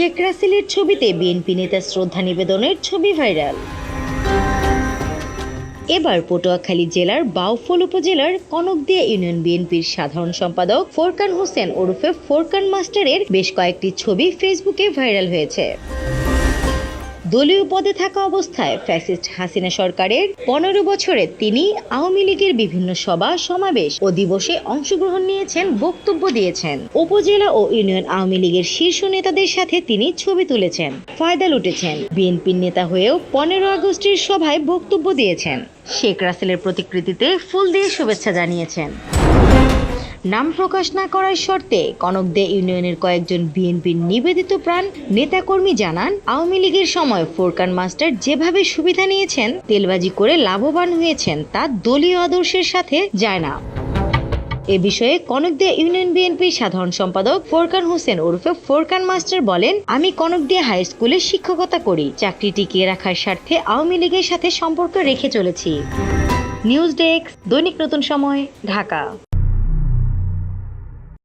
শেখ রাসেলের ছবিতে বিএনপি নেতা শ্রদ্ধা নিবেদনের ছবি ভাইরাল। এবার পটুয়াখালী জেলার বাউফল উপজেলার কনকদিয়া ইউনিয়ন বিএনপির সাধারণ সম্পাদক ফোরকান হোসেন ওরফে ফোরকান মাস্টারের বেশ কয়েকটি ছবি ফেসবুকে ভাইরাল হয়েছে। দলীয় পদে থাকা অবস্থায় ফ্যাসিস্ট হাসিনা সরকারের পনেরো বছরে তিনি আওয়ামী লীগের বিভিন্ন সভা, সমাবেশ ও দিবসে অংশগ্রহণ নিয়েছেন, বক্তব্য দিয়েছেন। উপজেলা ও ইউনিয়ন আওয়ামী লীগের শীর্ষ নেতাদের সাথে তিনি ছবি তুলেছেন, ফায়দা লুটেছেন। বিএনপির নেতা হয়েও পনেরো আগস্টের সভায় বক্তব্য দিয়েছেন। শেখ রাসেলের প্রতিকৃতিতে ফুল দিয়ে শুভেচ্ছা জানিয়েছেন। নাম প্রকাশ না করার শর্তে কনকদে ইউনিয়নের কয়েকজন বিএনপির নিবেদিত প্রাণ নেতাকর্মী জানান, আওয়ামী লীগের সময় ফোরকান মাস্টার যেভাবে সুবিধা নিয়েছেন, তেলবাজি করে লাভবান হয়েছেন তা দলীয় আদর্শের সাথে যায় না। এ বিষয়ে কনকদিয়া ইউনিয়ন বিএনপির সাধারণ সম্পাদক ফোরকান হোসেন ওরফে ফোরকান মাস্টার বলেন, আমি কনকদিয়া হাই স্কুলে শিক্ষকতা করি, চাকরি টিকিয়ে রাখার স্বার্থে আওয়ামী লীগের সাথে সম্পর্ক রেখে চলেছি। নিউজ ডেস্ক, দৈনিক নতুন সময়, ঢাকা।